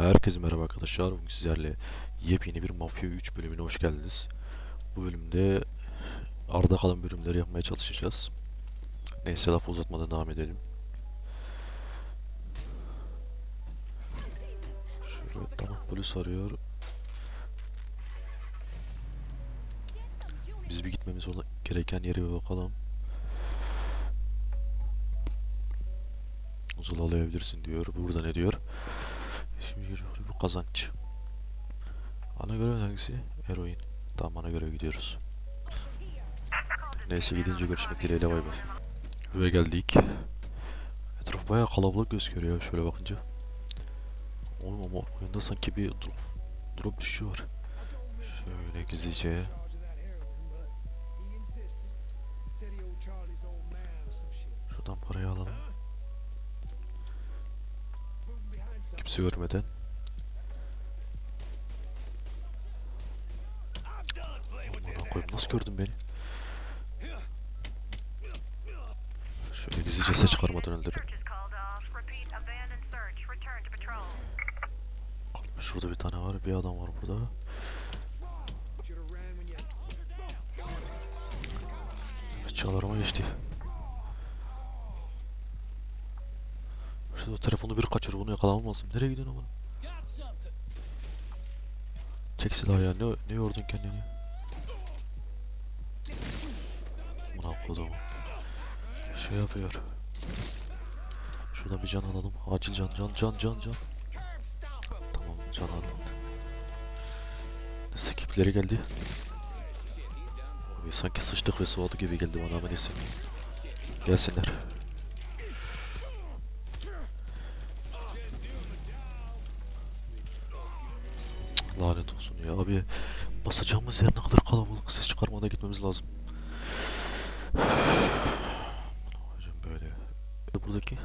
Herkese merhaba arkadaşlar. Bugün sizlerle yepyeni bir Mafya 3 bölümüne hoş geldiniz. Bu bölümde arda kalan bölümleri yapmaya çalışacağız. Neyse lafı uzatmadan devam edelim. Şöyle tamam polis arıyor. Biz bir gitmemiz gereken yere bir bakalım. Uzun alayabilirsin diyor. Burada ne diyor? Şimdi bu kazanç. Ana görev hangisi? Eroin. Tamam ana görev gidiyoruz. Neyse gidince görüşmek dileğiyle bay bay. Ve geldik. Etraf bayağı kalabalık gözüküyor ya şöyle bakınca. Oğlum ama oyunda sanki bir drop, drop düşüşü var. Şöyle gizlice. Şuradan parayı alalım. Kimse görmeden. Aman koyayım nasıl gördün beni? Şöyle gizlice ses çıkarmadan öldürün. Şurada bir tane var, bir adam var burada. Çalarıma geçti. Şurada telefonu bir kaçır, bunu yakalamam lazım. Nereye gidiyorsun ama? Çek silahı ya, ne, ne yordun kendini? Buna kodum. Şey yapıyor. Şuradan bir can alalım. Acil can, can, can, can, can. Tamam, can aldım. Skipleri geldi. Abi sanki sıçtık ve soğudu gibi geldi bana ama neyse. Gelsinler. Basacağımız yer ne kadar kalabalık. Ses çıkarmadan gitmemiz lazım. Hocam böyle. Buradaki.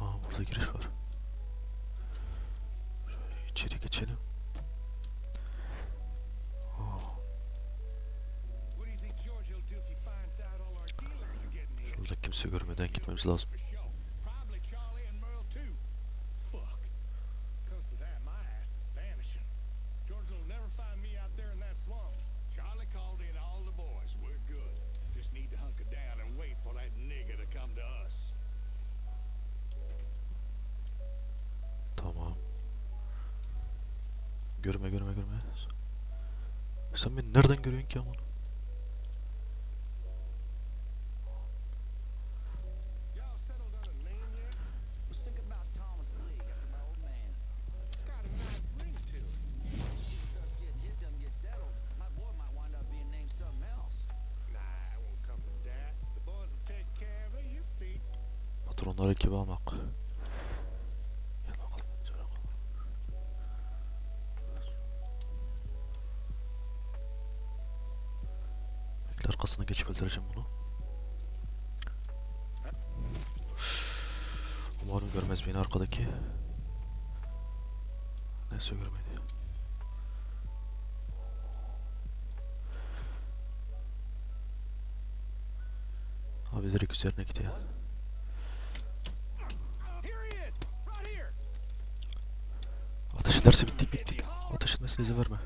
Aa burada giriş var. Şöyle içeri geçelim. Şurada kimse görmeden gitmemiz lazım. Sen beni nereden görüyorsun ki amına? Direkt üzerine gidiyor. Ateş ederse bittik bittik. Ateş etmesine izin verme.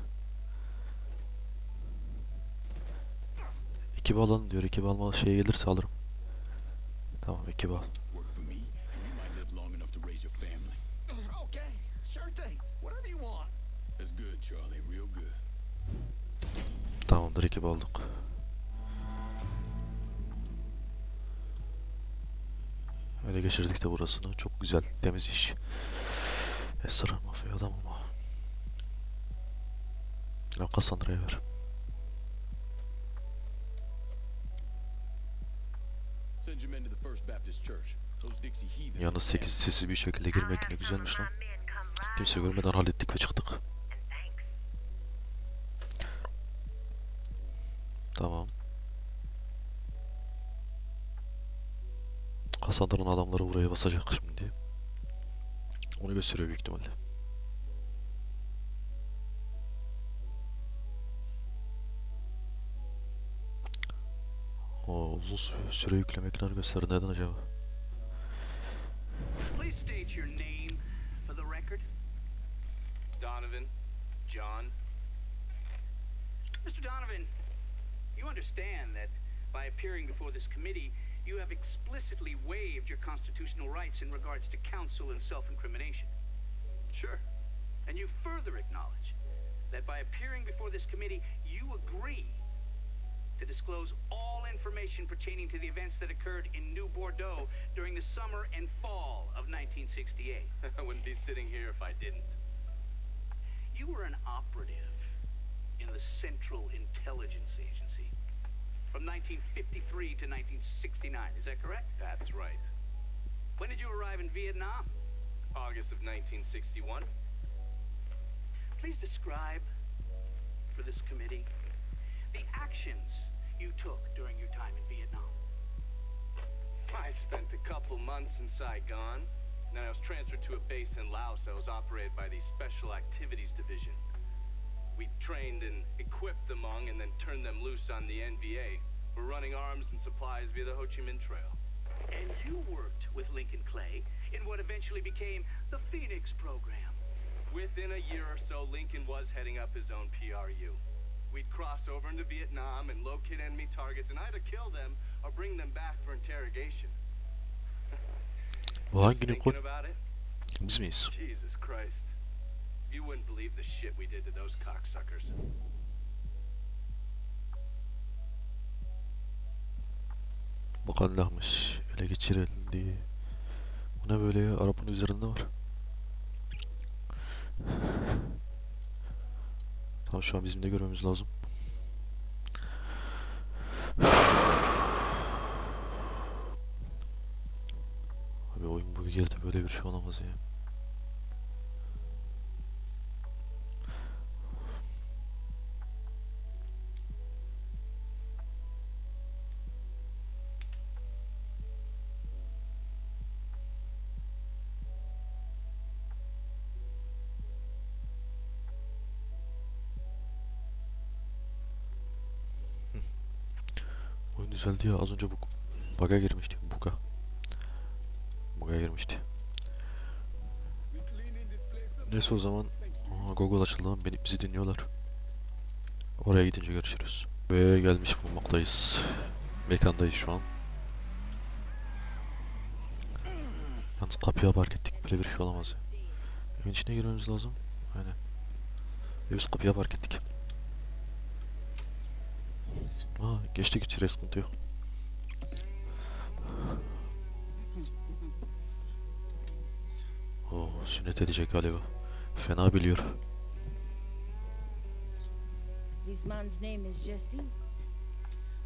Ekibi alalım diyor. Ekibi alma şeye gelirse alırım. Tamam ekibi al. work for me, Öyle geçirdik de burasını. Çok güzel. Temiz iş. Esra mafya adam ama. Ya Cassandra'ya ver. Yalnız 8 sesi bir şekilde girmek ne güzelmiş lan. Kimse görmeden hallettik ve çıktık. Kasandra'nın adamları buraya basacak şimdi. Onu gösteriyor büyük ihtimalle. O uzun sü- süre yüklemekler gösterdi. Neden acaba? Please state your name for the Donovan, John. Mr. Donovan, you understand that by appearing before this committee, you have explicitly waived your constitutional rights in regards to counsel and self-incrimination. Sure. And you further acknowledge that by appearing before this committee, you agree to disclose all information pertaining to the events that occurred in New Bordeaux during the summer and fall of 1968. I wouldn't be sitting here if I didn't. You were an operative in the Central Intelligence Agency from 1953 to 1969. Is that correct? That's right. When did you arrive in Vietnam? August of 1961. Please describe for this committee the actions you took during your time in Vietnam. I spent a couple months in Saigon. Then I was transferred to a base in Laos that was operated by the Special Activities Division. We trained and equipped the Hmong and then turned them loose on the NVA. We're running arms and supplies via the Ho Chi Minh Trail. And you worked with Lincoln Clay in what eventually became the Phoenix program. Within a year or so, Lincoln was heading up his own PRU. We'd cross over into Vietnam and locate enemy targets and either kill them or bring them back for interrogation. Bu hangi Thinking Nikon? about it? Biz miyiz? Jesus Christ. You wouldn't believe the shit we did to those cocksuckers. Bakallahmış. Ele geçirildi. Bu ne böyle ya? Arabanın üzerinde var. Tamam şu an bizim de görmemiz lazım. Abi oyun bu girdi böyle bir şey olamaz ya. Düzeldi ya az önce bu bug'a girmişti. Bug'a. Bug'a girmişti. Neyse o zaman Aa, Google açıldı beni bizi dinliyorlar. Oraya gidince görüşürüz. Ve gelmiş bulunmaktayız. Mekandayız şu an. Yalnız kapıya park ettik. Böyle bir şey olamaz ya. Evin içine girmemiz lazım. Aynen. Ve biz kapıya park ettik. Aa geçtik içeriye sıkıntı yok. Oo sünnet edecek galiba. Fena biliyor. This man's name is Jesse.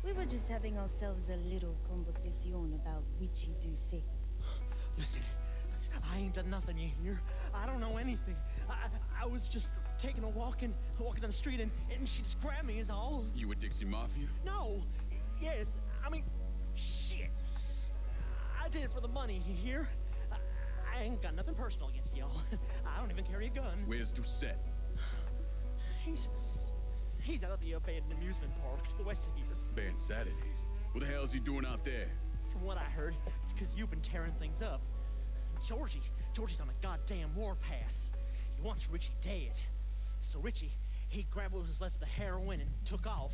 We were just having ourselves a little conversation about Richie Doucet. Listen, I ain't done nothing, you hear? I don't know anything. I, I was just taking a walk and walking down the street and, and she grabbed me is all. You with Dixie Mafia? No, yes, I mean, shit. I did it for the money, you hear? I, I ain't got nothing personal against y'all. I don't even carry a gun. Where's Doucette? He's he's out at the abandoned amusement park to the west of here. Band Saturdays. What the hell's he doing out there? From what I heard, it's because you've been tearing things up. Georgie, Georgie's on a goddamn warpath. He wants Richie dead. So Richie, he grabbed what was left of the heroin and took off.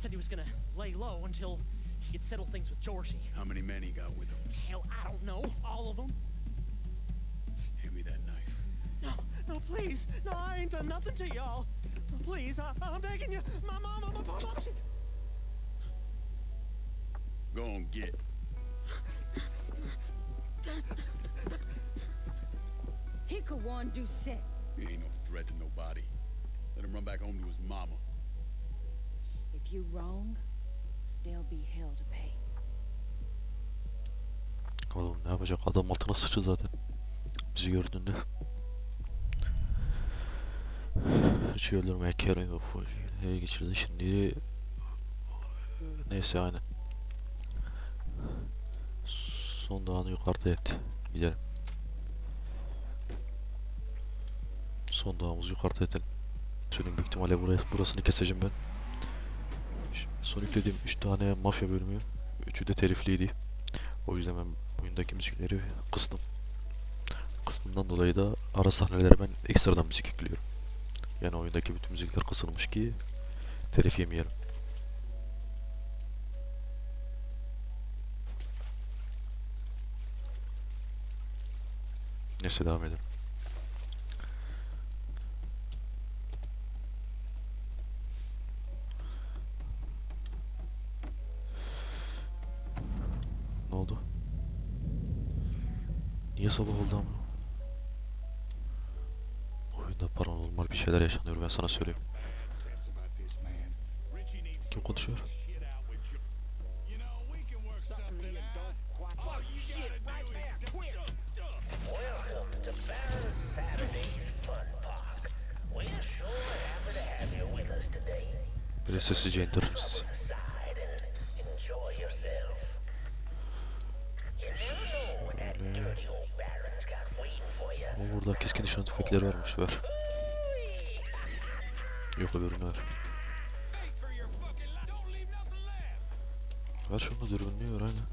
Said he was gonna lay low until he could settle things with Georgie. How many men he got with him? Hell, I don't know. All of them? Hand me that knife. No, no, please. No, I ain't done nothing to y'all. Please, I, I'm begging you. My mama, my mama. Shit. Go on, get. Hikawan Doucet. He ain't no threat to nobody. Let him run back home to his mama. If you wrong, there'll be hell to pay. Oğlum ne yapacak? Adam altına sıçtı zaten. Bizi gördüğünde. Her şeyi öldürmeye kere yok. Ele geçirdi şimdi. Neyse aynen. Son dağını yukarıda et. Gidelim. Son dağımızı yukarıda edelim. Söyleyeyim büyük ihtimalle buraya, burasını keseceğim ben. Son yüklediğim 3 tane mafya bölümü. Üçü de telifliydi. O yüzden ben oyundaki müzikleri kıstım. Kıstımdan dolayı da ara sahnelere ben ekstradan müzik ekliyorum. Yani oyundaki bütün müzikler kısılmış ki telif yemeyelim. Neyse devam edelim. Oldu? Niye sabah oldu ama? Oyunda paranormal bir şeyler yaşanıyor ben sana söyleyeyim. Kim konuşuyor? work this shit out tüfekleri varmış ver. Yok öbürünü ver. Ver şunu dürbünlüğü ver aynen.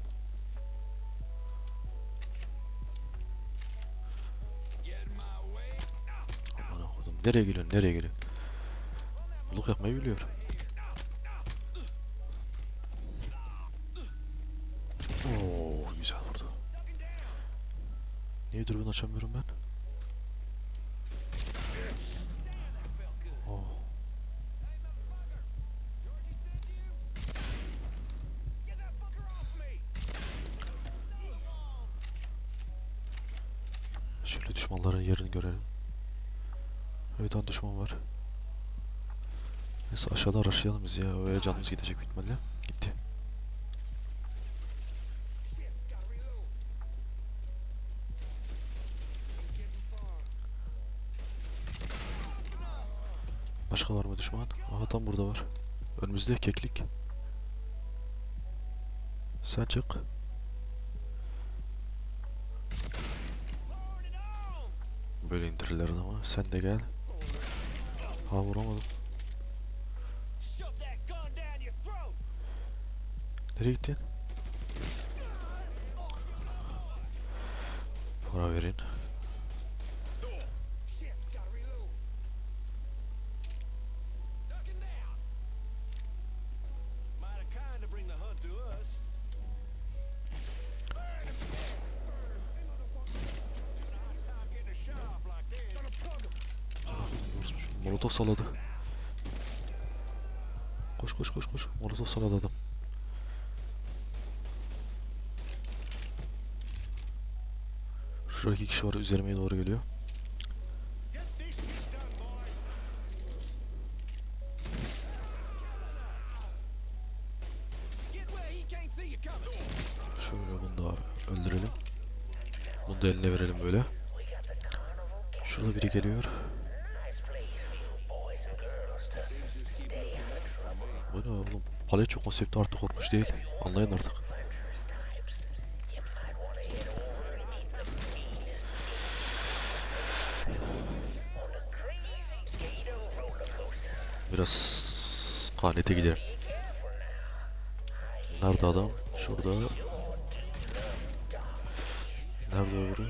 Aman okudum. Nereye geliyorsun? Nereye geliyorsun? Buluk yapmayı biliyor. Oo güzel vurdu. Niye dürbün açamıyorum ben? Ya. Öyle canımız gidecek büyük ihtimalle. Gitti. Başka var mı düşman? Aha tam burada var. Önümüzde keklik. Sen çık. Böyle indirirler ama sen de gel. Ha vuramadım. Gonna plug him. Vurmuş. Molotov saladı. Koş koş koş koş. Molotov saladı adam. Şurada iki kişi var üzerime doğru geliyor. Biraz kanete gidelim. Nerede adam? Şurada. Nerede öbürü?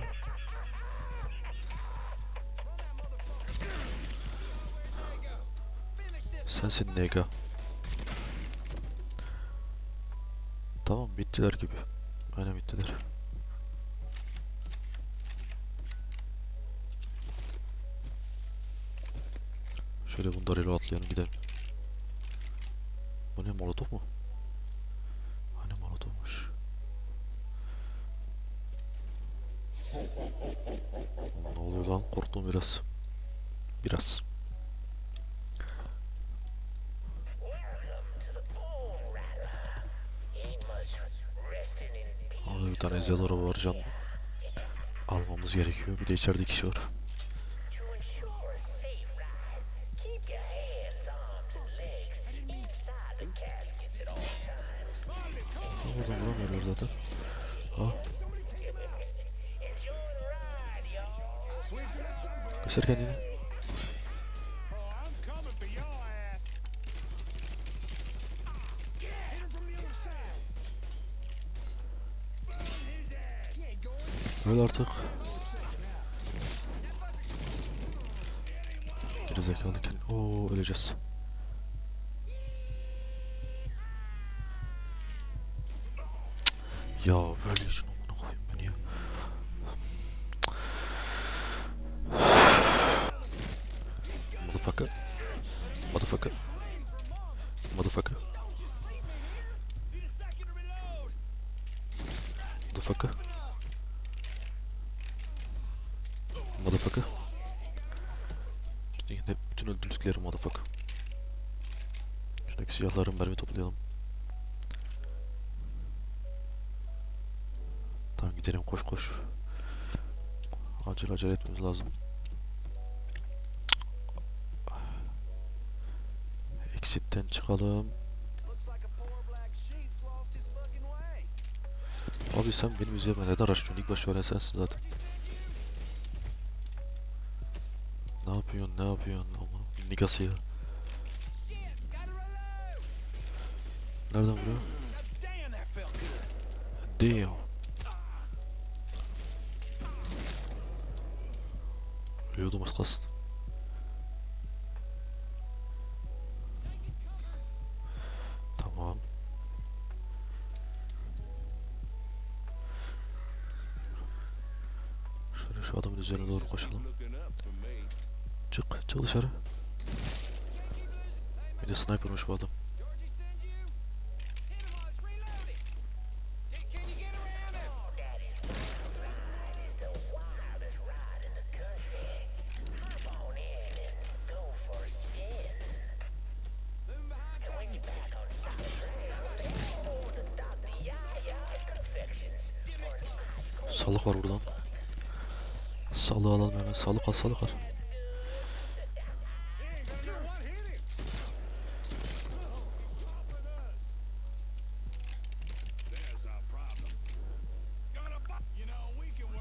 Sensin nega. Tamam bittiler gibi. Aynen bittiler. Atlayalım gidelim. Bu ne molotof mu? Hani molotofmuş. Ne oluyor lan? Korktum biraz. Biraz. Orada bir tane Zedora var can. Almamız gerekiyor. Bir de içeride kişi var. Öl artık. Gerizekalı kendi Oo öleceğiz. Ya böyle işin koş. Acil acele etmemiz lazım. Exit'ten çıkalım. Abi sen benim üzerime neden araştırıyorsun? İlk başta öğren zaten. Ne yapıyorsun? Ne yapıyorsun? Aman nigası ya. Nereden vuruyor? Damn, Ölüyordum az kalsın. Tamam. Şöyle şu adamın üzerine doğru koşalım. Çık, çık dışarı. Bir de snipermiş bu adam. Salık al, salık al.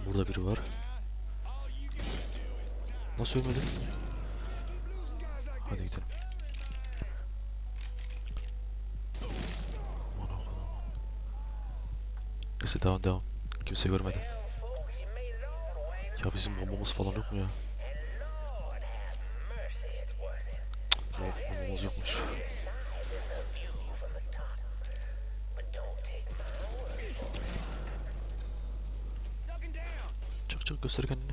Burada biri var. Nasıl ölmedi? Hadi gidelim. Neyse devam devam. Kimse görmedi. Ya bizim bombamız falan yok mu ya? Yok bombamız yokmuş. Çık çık göster kendini.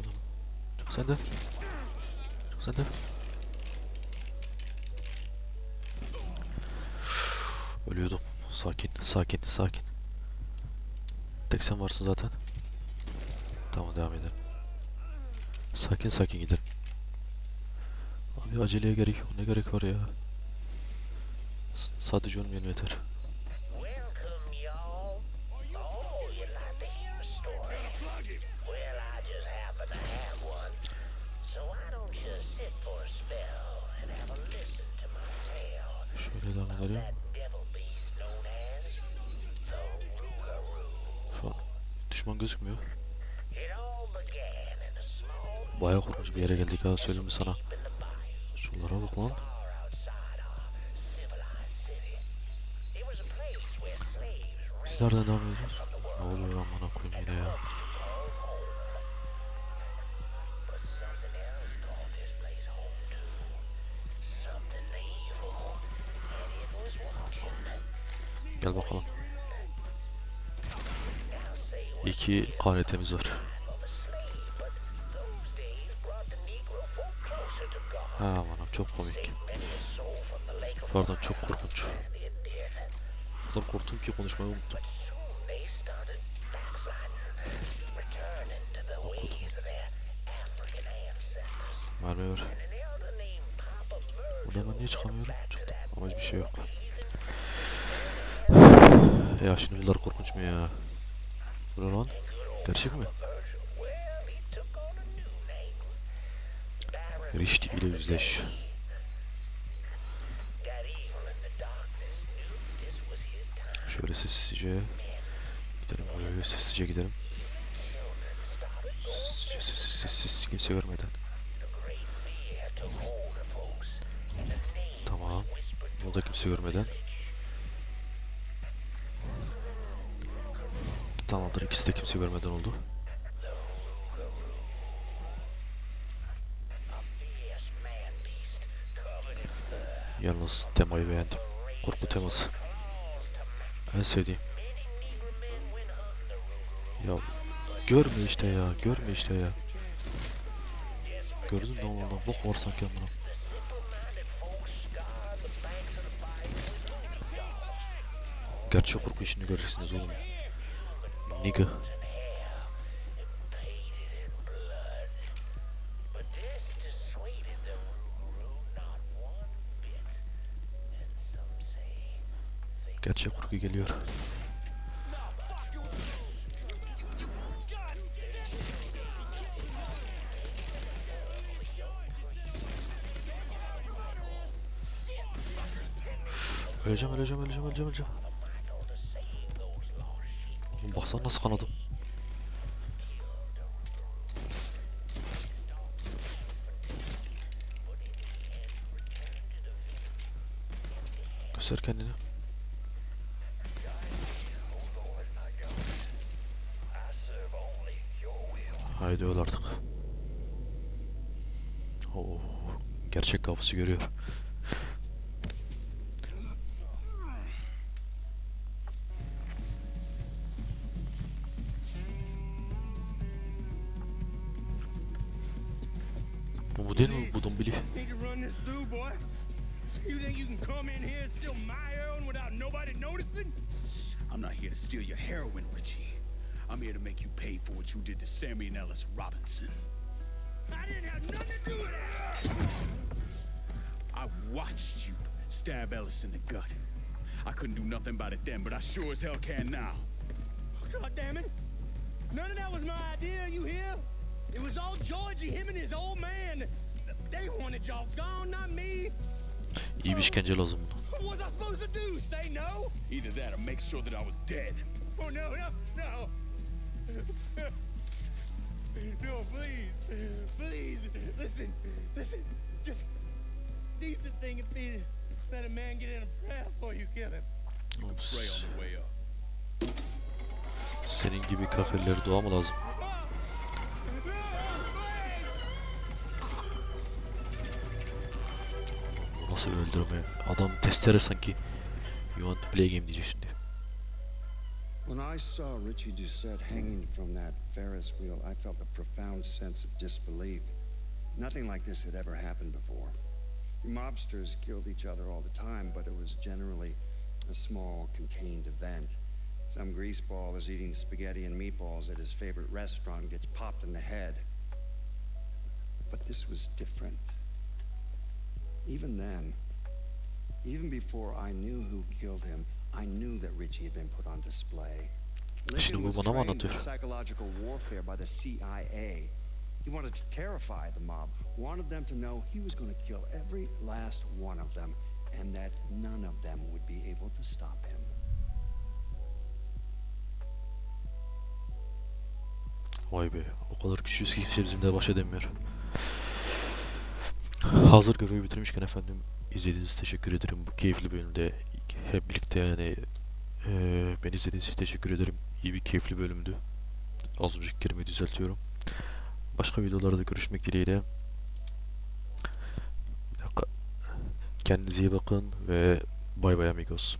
Adam. Çık sen de. Çık sen de. Ölüyordum. Sakin, sakin, sakin. Tek sen varsın zaten. Tamam devam edelim. Sakin sakin gidelim. Abi aceleye gerek yok. Ne gerek var ya? S- sadece ölmeyelim yeter. Oh? Şöyle devam edelim. Şu an düşman gözükmüyor. Bayağı korkunç bir yere geldik ha söyleyeyim mi sana? Şunlara bak lan. Biz nereden devam ediyoruz? Ne oluyor amına koyayım yine ya? Gel bakalım. İki KNT'miz var. Çok komik. Pardon çok korkunç. O kadar korktum ki konuşmayı unuttum. Papa Merle Buradan ben niye çıkamıyorum? Çıktım. Ama hiçbir şey yok. Ya şimdi bunlar korkunç mu ya? Bu lan? Gerçek mi? Rişti ile yüzleş. Şöyle sessizce gidelim böyle sessizce gidelim. Sessizce sessiz sessiz kimse görmeden. Tamam. Bunu da kimse görmeden. Tamamdır ikisi de kimse görmeden oldu. A fierce Yalnız temayı beğendim. Korku teması. En sevdiğim. Ya görme işte ya, görme işte ya. Gördün mü oğlum? Bok var sanki amına. Gerçek korku işini göreceksiniz oğlum. Nigga. Gerçek korku geliyor. Öleceğim, öleceğim, öleceğim, öleceğim, öleceğim. Oğlum baksana nasıl kanadım. Göster kendini. Artık. Oo, gerçek kafası görüyor. Robinson. I didn't have nothing to do with it. I watched you stab Ellis in the gut. I couldn't do nothing about it then, but I sure as hell can now. God damn it. None of that was my idea, you hear? It was all Georgie, him and his old man. They wanted y'all gone, not me. İyi bir işkence lazım buna. What was I supposed to do? Say no? Either that or make sure that I was dead. Oh, no, no, no. No, please. Please. Listen, listen. Just decent thing would be let a man get in a prayer before you kill him. Pray on the way up. Senin gibi kafirleri dua mı lazım? Nasıl öldürme? Adam testere sanki. You want to play game diyecek şimdi. When I saw Richie Doucette hanging from that Ferris wheel, I felt a profound sense of disbelief. Nothing like this had ever happened before. Mobsters killed each other all the time, but it was generally a small, contained event. Some greaseball is eating spaghetti and meatballs at his favorite restaurant gets popped in the head. But this was different. Even then, even before I knew who killed him, I knew that Richie had been put on display. Şimdi bu bana mı anlatıyor? psychological warfare by the CIA. He wanted to terrify the mob, wanted them to know he was going to kill every last one of them, and that none of them would be able to stop him. Vay be. O kadar güçlüyüz ki kimse bizimle baş edemiyor. Hazır görevi bitirmişken efendim izlediğiniz teşekkür ederim. Bu keyifli bölümde hep birlikte yani eee beni izlediğiniz için teşekkür ederim. İyi bir keyifli bölümdü. Az önceki kelimeyi düzeltiyorum. Başka videolarda görüşmek dileğiyle. Kendinize iyi bakın ve bay bay amigos.